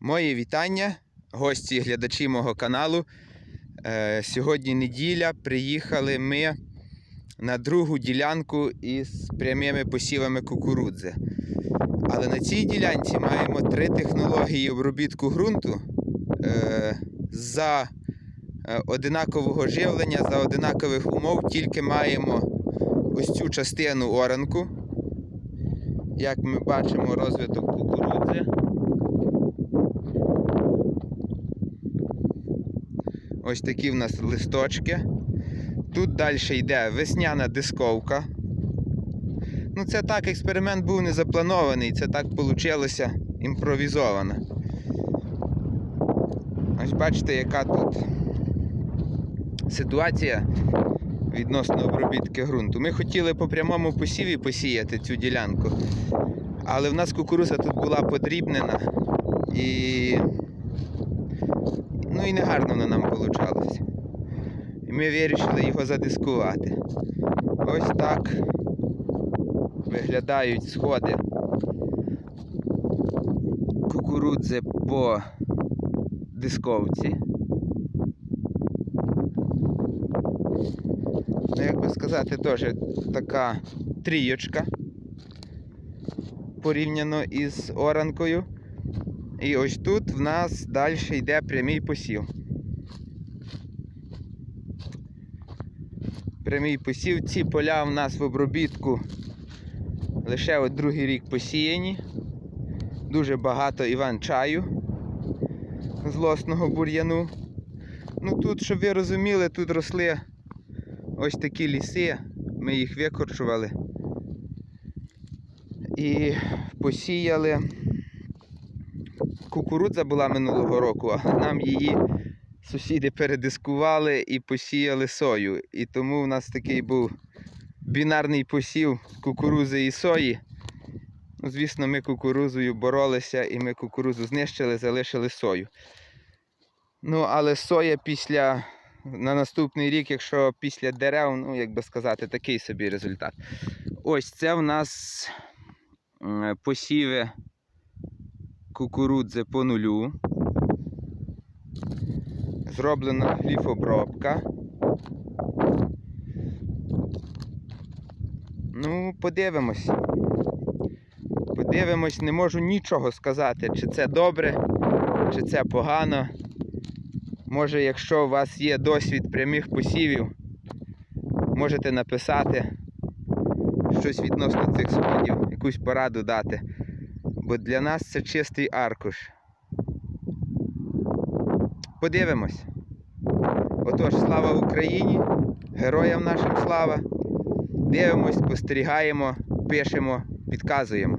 Мої вітання, гості і глядачі мого каналу. Е, Сьогодні неділя. Приїхали ми на другу ділянку із прямими посівами кукурудзи. Але на цій ділянці маємо три технології обробітку ґрунту е, за е, одинакового живлення, за одинакових умов, тільки маємо ось цю частину оранку. Як ми бачимо, розвиток кукурудзи. Ось такі в нас листочки. Тут далі йде весняна дисковка. Ну, це так, експеримент був не запланований, це так вийшло імпровізовано. Ось бачите, яка тут ситуація відносно обробітки ґрунту. Ми хотіли по прямому посіві посіяти цю ділянку, але в нас кукуруза тут була подрібнена і Ну і не гарно воно нам вийшло. І ми вирішили його задискувати. Ось так виглядають сходи кукурудзи по дисковці. Ну, як би сказати, теж така трійочка порівняно із оранкою. І ось тут в нас далі йде прямий посів. Прямий посів. Ці поля в нас в обробітку лише от другий рік посіяні. Дуже багато іван-чаю злосного бур'яну. Ну тут, щоб ви розуміли, тут росли ось такі ліси. Ми їх викорчували. І посіяли кукурудза була минулого року, а нам її сусіди передискували і посіяли сою. І тому в нас такий був бінарний посів кукурузи і сої. Ну, звісно, ми кукурузою боролися і ми кукурузу знищили, залишили сою. Ну, але соя після на наступний рік, якщо після дерев, ну, як би сказати, такий собі результат. Ось це в нас посіви кукурудзи по нулю. Зроблена гліфобробка. Ну, подивимось. Подивимось, не можу нічого сказати, чи це добре, чи це погано. Може, якщо у вас є досвід прямих посівів, можете написати щось відносно цих сходів, якусь пораду дати. Бо для нас це чистий аркуш. Подивимось. Отож, слава Україні! Героям нашим слава! Дивимось, спостерігаємо, пишемо, підказуємо.